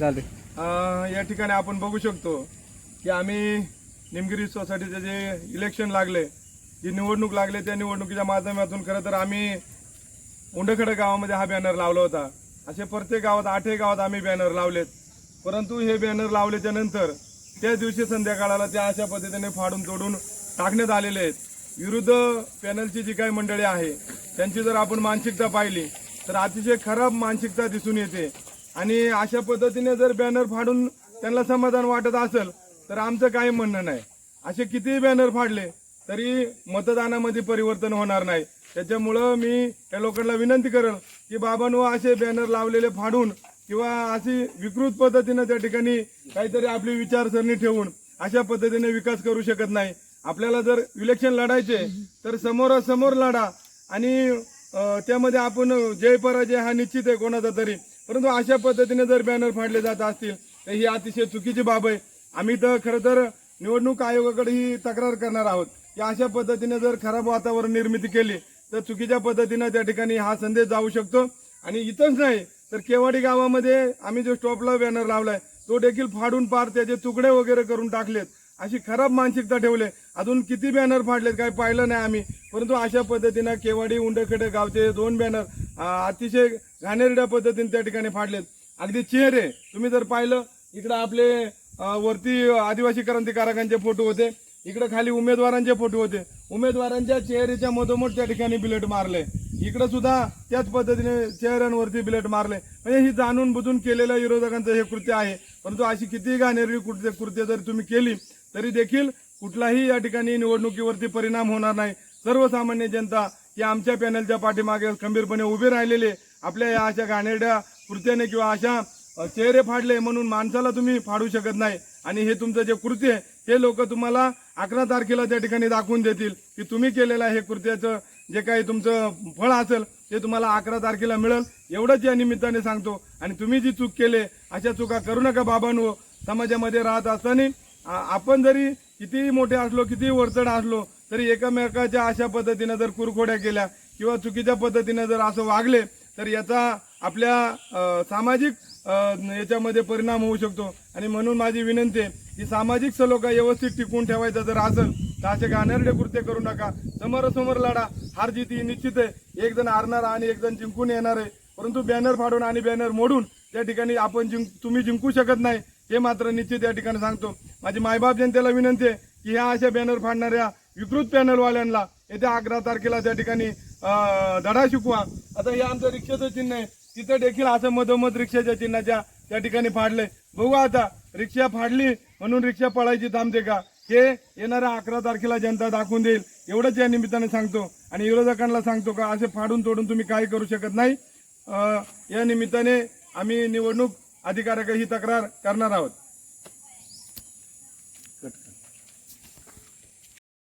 चालेल. अं, या ठिकाणी आपण बघू शकतो की आम्ही निमगिरी सोसायटीचे जे इलेक्शन लागले जी निवडणूक लागले त्या निवडणुकीच्या माध्यमातून खरं तर आम्ही उंडखडे गावामध्ये हा बॅनर लावला होता. असे प्रत्येक गावात आठही गावात आम्ही बॅनर लावलेत. परंतु हे बॅनर लावल्याच्या नंतर त्या दिवशी संध्याकाळाला त्या अशा पद्धतीने फाडून तोडून टाकण्यात आलेले आहेत. विरुद्ध पॅनलची जी काही मंडळी आहे त्यांची जर आपण मानसिकता पाहिली तर अतिशय खराब मानसिकता दिसून येते. आणि अशा पद्धतीने जर बॅनर फाडून त्यांना समाधान वाटत असेल तर आमचं काही म्हणणं नाही. असे कितीही बॅनर फाडले तरी मतदानामध्ये परिवर्तन होणार नाही. त्याच्यामुळं मी या लोकांना विनंती करेल की बाबांनो असे बॅनर लावलेले फाडून किंवा अशी विकृत पद्धतीनं त्या ठिकाणी काहीतरी आपली विचारसरणी ठेवून अशा पद्धतीने विकास करू शकत नाही. आपल्याला जर इलेक्शन लढायचे तर समोरासमोर लढा आणि त्यामध्ये आपण जय पराजय हा निश्चित आहे कोणाचा तरी. परंतु अशा पद्धतीने जर बॅनर फाडले जात असतील तर ही अतिशय चुकीची बाब आहे. आम्ही तर खरं तर निवडणूक आयोगाकडे ही तक्रार करणार आहोत. की अशा पद्धतीने जर खराब वातावरण निर्मिती केली तर चुकीच्या पद्धतीनं त्या ठिकाणी हा संदेश जाऊ शकतो. आणि इथंच नाही तर केवाडी गावामध्ये आम्ही जो स्टॉपला बॅनर लावलाय तो देखील फाडून पार त्याचे तुकडे वगैरे करून टाकलेत. अशी खराब मानसिकता ठेवले. अजून किती बॅनर फाडलेत काय पाहिलं नाही आम्ही. परंतु अशा पद्धतीनं केवाडी उंडखेडे गावचे दोन बॅनर अतिशय घाणेरड्या पद्धतीने त्या ठिकाणी फाडलेत. अगदी चेहरे तुम्ही जर पाहिलं इकडं आपले वरती आदिवासी क्रांतिकारकांचे फोटो होते इकडं खाली उमेदवारांचे फोटो होते. उमेदवारांच्या चेहऱ्याच्या मधोमध त्या ठिकाणी बिलेट मारले. इकडं सुद्धा त्याच पद्धतीने चेहऱ्यांवरती बिलेट मारले. म्हणजे ही जाणून बुजून केलेल्या विरोधकांचं हे कृत्य आहे. परंतु अशी कितीही घाणेरडी कृत्य कृत्य जर तुम्ही केली तरी देखील कुठलाही या ठिकाणी निवडणुकीवरती परिणाम होणार नाही. सर्वसामान्य जनता की आमच्या पॅनलच्या पाठीमागे खंबीरपणे उभे राहिलेले आपल्या या अशा घाणेरड्या कृत्याने किंवा अशा चेहरे फाडले म्हणून माणसाला तुम्ही फाडू शकत नाही. आणि हे तुमचं जे कृत्य आहे हे लोक तुम्हाला अकरा तारखेला त्या ठिकाणी दाखवून देतील की तुम्ही केलेलं हे कृत्याचं जे काही तुमचं फळ असेल ते तुम्हाला अकरा तारखेला मिळेल. एवढंच या निमित्ताने सांगतो. आणि तुम्ही जी चूक केले अशा चुका करू नका बाबांनो. समाजामध्ये राहत असताना आपण जरी कितीही मोठे असलो कितीही वरचढ असलो तरी एकमेकाच्या अशा पद्धतीनं जर कुरखोड्या केल्या किंवा चुकीच्या पद्धतीनं जर असं वागले तर याचा आपल्या सामाजिक याच्यामध्ये परिणाम होऊ शकतो. आणि म्हणून माझी विनंती आहे की सामाजिक सलोखा व्यवस्थित टिकून ठेवायचा जर असेल तर असे घाणेरडे कृत्य करू नका. समोरासमोर लढा. हार जिती ही निश्चित आहे. एक जण हारणार आणि एक जण जिंकून येणार आहे. परंतु बॅनर फाडून आणि बॅनर मोडून त्या ठिकाणी आपण जिंक तुम्ही जिंकू शकत नाही हे मात्र निश्चित या ठिकाणी सांगतो. माझी मायबाप जनतेला विनंती आहे की ह्या अशा बॅनर फाडणाऱ्या विकृत पॅनलवाल्यांना येत्या अकरा तारखेला त्या ठिकाणी धडा शिकवा. आता हे आमचं रिक्षाचं चिन्ह आहे. तिथं देखील असं मधोमध रिक्षाच्या चिन्हाच्या त्या ठिकाणी फाडले बघू आता रिक्षा फाडली म्हणून रिक्षा पळायची थांबते का? हे येणाऱ्या अकरा तारखेला जनता दाखवून देईल. एवढंच या निमित्ताने सांगतो. आणि विरोधकांना सांगतो का असे फाडून तोडून तुम्ही काही करू शकत नाही? या निमित्ताने आम्ही निवडणूक अधिकाऱ्याकडे ही तक्रार करणार आहोत.